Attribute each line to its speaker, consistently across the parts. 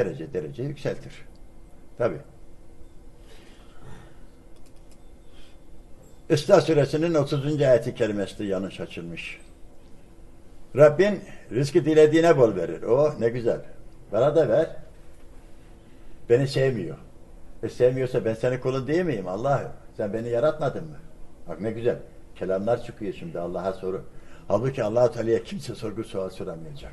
Speaker 1: derece derece yükseltir. Tabi. İsra suresinin 30. ayeti kerimesi de yanlış açılmış. Rabbin rızkı dilediğine bol verir. Oh ne güzel. Bana da ver. Beni sevmiyor. E sevmiyorsa ben senin kulun değil miyim? Allah sen beni yaratmadın mı? Bak ne güzel. Kelamlar çıkıyor şimdi Allah'a soru. Halbuki Allah-u Teala'ya kimse sorgu sual soramayacak.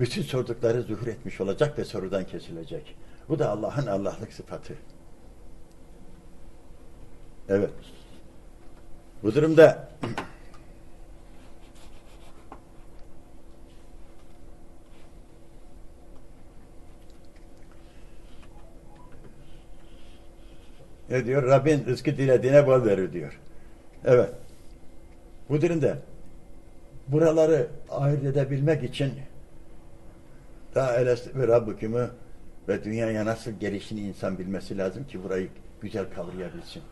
Speaker 1: Bütün sordukları zuhur etmiş olacak ve sorudan kesilecek. Bu da Allah'ın Allah'lık sıfatı. Evet. Bu durumda ne diyor? Rabbin rızkı dilediğine bol verir diyor. Evet. Bu durumda buraları ayırt edebilmek için daha elest ve Rabbükümü ve dünyaya nasıl gelişini insan bilmesi lazım ki burayı güzel kavrayabilsin.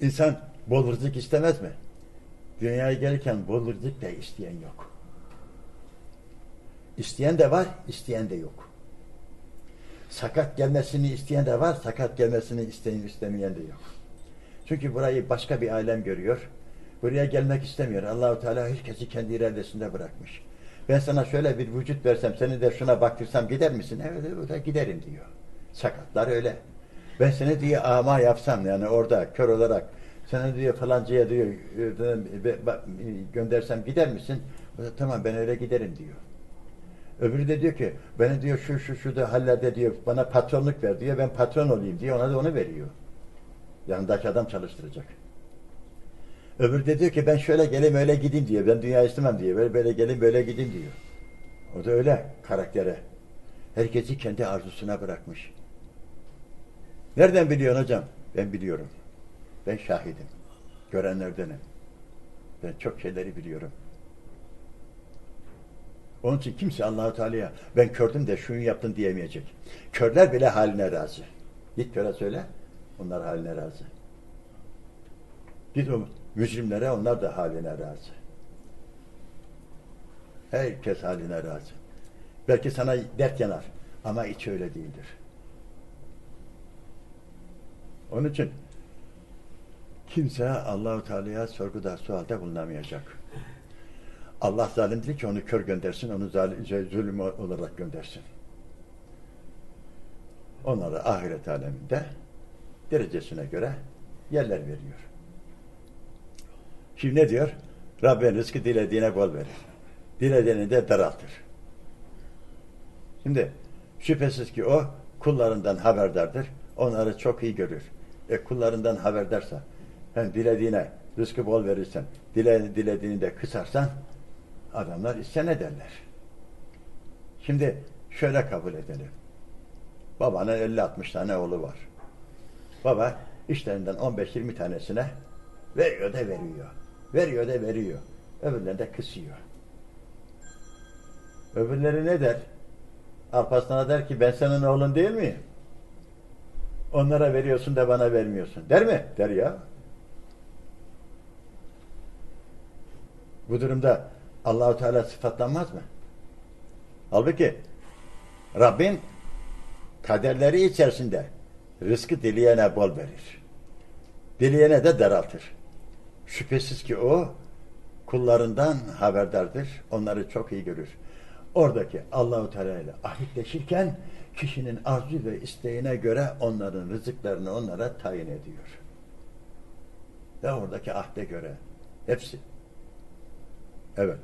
Speaker 1: İnsan bol rızık istemez mi? Dünyaya gelirken bol rızık da isteyen yok. İsteyen de var, isteyen de yok. Sakat gelmesini isteyen de var, sakat gelmesini isteyen istemeyen de yok. Çünkü burayı başka bir alem görüyor. Buraya gelmek istemiyor. Allahu Teala herkesi kendi iradesinde bırakmış. Ben sana şöyle bir vücut versem, seni de şuna baktırsam gider misin? Evet, da giderim diyor. Sakatlar öyle. Ben seni diye ama yapsam yani orada kör olarak seni diyor falancaya diyor göndersem gider misin? O da tamam ben öyle giderim diyor. Öbürü de diyor ki beni diyor şu şu şu da hallerde diyor bana patronluk ver diyor ben patron olayım diyor ona da onu veriyor. Yanındaki adam çalıştıracak. Öbürü de diyor ki ben şöyle geleyim öyle gideyim diyor. Ben dünya istemem diyor. Böyle böyle geleyim böyle gideyim diyor. O da öyle karaktere. Herkesi kendi arzusuna bırakmış. Nereden biliyorsun hocam? Ben biliyorum. Ben şahidim. Görenlerdenim. Ben çok şeyleri biliyorum. Onun için kimse Allahu Teala'ya ben kördüm de şunu yaptın diyemeyecek. Körler bile haline razı. Git köre söyle. Onlar haline razı. Git o mücrimlere onlar da haline razı. Herkes haline razı. Belki sana dert yanar ama hiç öyle değildir. Onun için kimse Allahu Teala'ya sorguda sualde bulunamayacak. Allah zalimdir ki onu kör göndersin, onu zalim, zulüm olarak göndersin. Onlara ahiret aleminde derecesine göre yerler veriyor. Şimdi ne diyor? Rabbin rızkı dilediğine bol verir. Dilediğini de daraltır. Şimdi şüphesiz ki o kullarından haberdardır. Onları çok iyi görür. E kullarından haberdarsa hem dilediğine rızkı bol verirsen, dile, dilediğini de kısarsan adamlar isyan ederler. Şimdi şöyle kabul edelim. Babanın 50-60 tane oğlu var. Baba işlerinden 15-20 tanesine veriyor da veriyor. Veriyor da veriyor. Öbürlerine de kısıyor. Öbürleri ne der? Alparslan'a der ki ben senin oğlun değil miyim? Onlara veriyorsun da bana vermiyorsun. Der mi? Der ya. Bu durumda Allahu Teala sıfatlanmaz mı? Halbuki Rabbin kaderleri içerisinde rızkı dileyene bol verir. Dileyene de daraltır. Şüphesiz ki o kullarından haberdardır. Onları çok iyi görür. Oradaki Allahu Teala ile ahitleşirken kişinin arzu ve isteğine göre onların rızıklarını onlara tayin ediyor. Ve oradaki ahde göre hepsi. Evet.